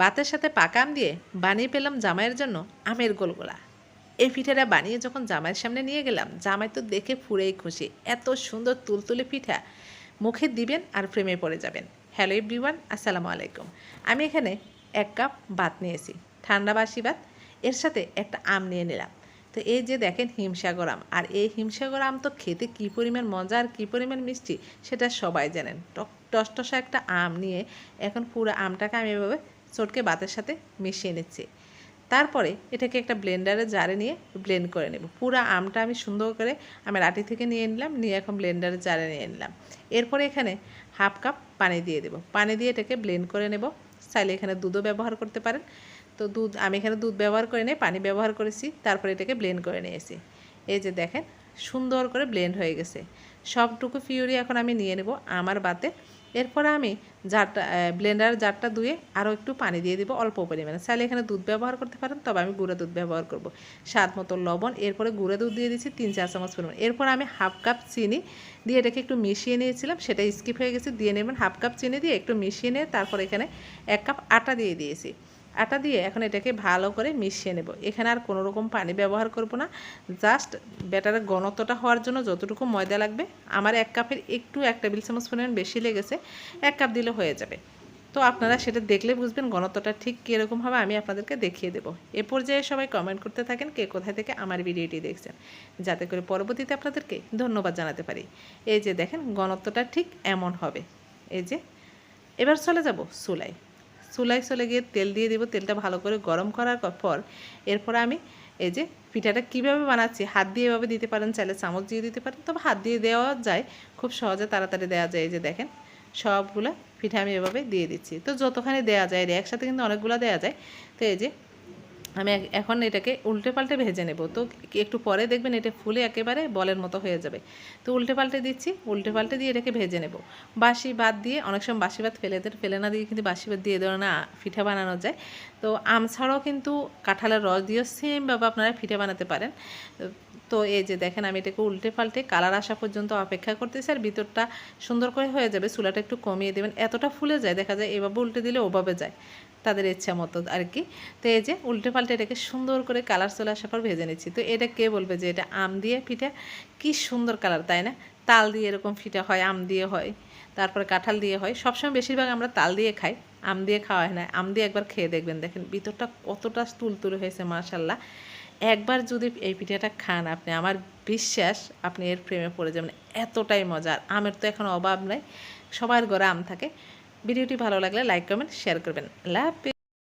ভাতের সাথে পাকা আম দিয়ে বানিয়ে পেলাম জামাইয়ের জন্য আমের গোলগোলা। এই পিঠাটা বানিয়ে যখন জামাইয়ের সামনে নিয়ে গেলাম, জামাই তো দেখে ফুরেই খুশি। এত সুন্দর তুলতুলে পিঠা। মুখে দিবেন আর প্রেমে পড়ে যাবেন। হ্যালো এভরিওয়ান, আসসালামু আলাইকুম। আমি এখানে এক কাপ ভাত নিয়েছি। ঠান্ডা বাসি ভাত এর সাথে একটা আম নিয়ে নিলাম। তো এই যে দেখেন হিমসাগর আম। আর এই হিমসাগর আম তো খেতে কী পরিমাণ মজা আর কী পরিমাণ মিষ্টি, সেটা সবাই জানেন। টক টসটসা একটা আম নিয়ে এখন পুরো আমটাকে আমি এভাবে চটকে বাতের সাথে মিশিয়ে নিচ্ছি। তারপরে এটাকে একটা ব্লেন্ডারে জারে নিয়ে ব্লেন্ড করে নেব। পুরো আমটা আমি সুন্দর করে আমি রাটি থেকে নিয়ে নিলাম, নিয়ে এখন ব্লেন্ডারে জারে নিয়ে নিলাম। এরপরে এখানে হাফ কাপ পানি দিয়ে দেবো। পানি দিয়ে এটাকে ব্লেন্ড করে নেব। চাইলে এখানে দুধও ব্যবহার করতে পারেন। তো দুধ, আমি এখানে দুধ ব্যবহার করে নিয়ে পানি ব্যবহার করেছি, তারপরে এটাকে ব্লেন্ড করে নিয়েছি। এই যে দেখেন, সুন্দর করে ব্লেন্ড হয়ে গেছে। সবটুকু ফিউরি এখন আমি নিয়ে নেব আমার বাতে। এরপরে আমি জারটা ব্লেন্ডার জারটা ধুয়ে আরও একটু পানি দিয়ে দিব অল্প পরিমাণে। চাইলে এখানে দুধ ব্যবহার করতে পারেন, তবে আমি গুঁড়া দুধ ব্যবহার করব। স্বাদ মতো লবণ, এরপরে গুঁড়া দুধ দিয়ে দিচ্ছি তিন চার চামচ পরিমাণ। এরপর আমি হাফ কাপ চিনি দিয়ে এটাকে একটু মিশিয়ে নিয়েছিলাম, সেটা স্কিপ হয়ে গেছে, দিয়ে নেবেন হাফ কাপ চিনি দিয়ে একটু মিশিয়ে নিয়ে তারপর এখানে এক কাপ আটা দিয়ে দিয়েছি। আটা দিয়ে এখন এটাকে ভালো করে মিশিয়ে নেব। এখানে আর কোনো রকম পানি ব্যবহার করব না। জাস্ট ব্যাটারের ঘনত্বটা হওয়ার জন্য যতটুকু ময়দা লাগবে, আমার এক কাপের একটু এক টেবিল চামচ পরিমাণ বেশি লেগেছে, এক কাপ দিলে হয়ে যাবে। তো আপনারা সেটা দেখলে বুঝবেন ঘনত্বটা ঠিক কীরকম হবে, আমি আপনাদেরকে দেখিয়ে দেবো। এ পর্যায়ে সবাই কমেন্ট করতে থাকেন কে কোথায় থেকে আমার ভিডিওটি দেখছেন। যাতে করে পরবর্তীতে আপনাদেরকে ধন্যবাদ জানাতে পারি। এই যে দেখেন, ঘনত্বটা ঠিক এমন হবে। এই যে, এবার চলে যাব চুলায় চুলায় চলে গিয়ে তেল দিয়ে দেবো। তেলটা ভালো করে গরম করার পর এরপর আমি এই যে পিঠাটা কীভাবে বানাচ্ছি, হাত দিয়ে এভাবে দিতে পারেন, চাইলে চামচ দিয়ে দিতে পারেন, তবে হাত দিয়ে দেওয়া যায়, খুব সহজে তাড়াতাড়ি দেওয়া যায়। এই যে দেখেন, সবগুলো পিঠা আমি এভাবে দিয়ে দিচ্ছি। তো যতখানি দেওয়া যায় একসাথে কিন্তু অনেকগুলো দেওয়া যায়। তো এই যে আমি এখন এটাকে উল্টে পাল্টে ভেজে নেব। তো একটু পরে দেখবেন এটা ফুলে একেবারে বলের মতো হয়ে যাবে। তো উল্টে পাল্টে দিচ্ছি উল্টে পাল্টে দিয়ে এটাকে ভেজে নেব। বাসি ভাত দিয়ে, অনেক সময় বাসি ভাত ফেলে দেন ফেলে না দিয়ে কিন্তু বাসি ভাত দিয়ে ধরো না পিঠা বানানো যায়। তো আম ছাড়াও কিন্তু কাঁঠালের রস দিয়েও সেমভাবে আপনারা পিঠা বানাতে পারেন। তো এই যে দেখেন, আমি এটাকে উল্টে পাল্টে কালার আসা পর্যন্ত অপেক্ষা করতেছি আর ভিতরটা সুন্দর করে হয়ে যাবে। চুলাটা একটু কমিয়ে দেবেন। এতটা ফুলে যায়, দেখা যায় এভাবে উল্টে দিলে ওভাবে যায় তাদের ইচ্ছা মতো আর কি। তো এই যে উল্টে পাল্টে এটাকে সুন্দর করে কালার চলে আসার পর ভেজে নিচ্ছি। তো এটা কে বলবে যে এটা আম দিয়ে পিঠা? কি সুন্দর কালার, তাই না? তাল দিয়ে এরকম পিঠা হয়, আম দিয়ে হয়, তারপরে কাঁঠাল দিয়ে হয়। সবসময় বেশিরভাগ আমরা তাল দিয়ে খাই, আম দিয়ে খাওয়া হয় না। আম দিয়ে একবার খেয়ে দেখবেন। দেখেন ভিতরটা কতটা তুলতুলে হয়েছে মাশাল্লাহ একবার যদি এই পিঠাটা খান আপনি, আমার বিশ্বাস আপনি এর প্রেমে পড়ে যাবেন, এতটাই মজার আমের তো এখন অভাব নাই, সবার ঘরে আম থাকে। ভিডিওটি ভালো লাগলে লাইক কমেন্ট শেয়ার করবেন। লাভ।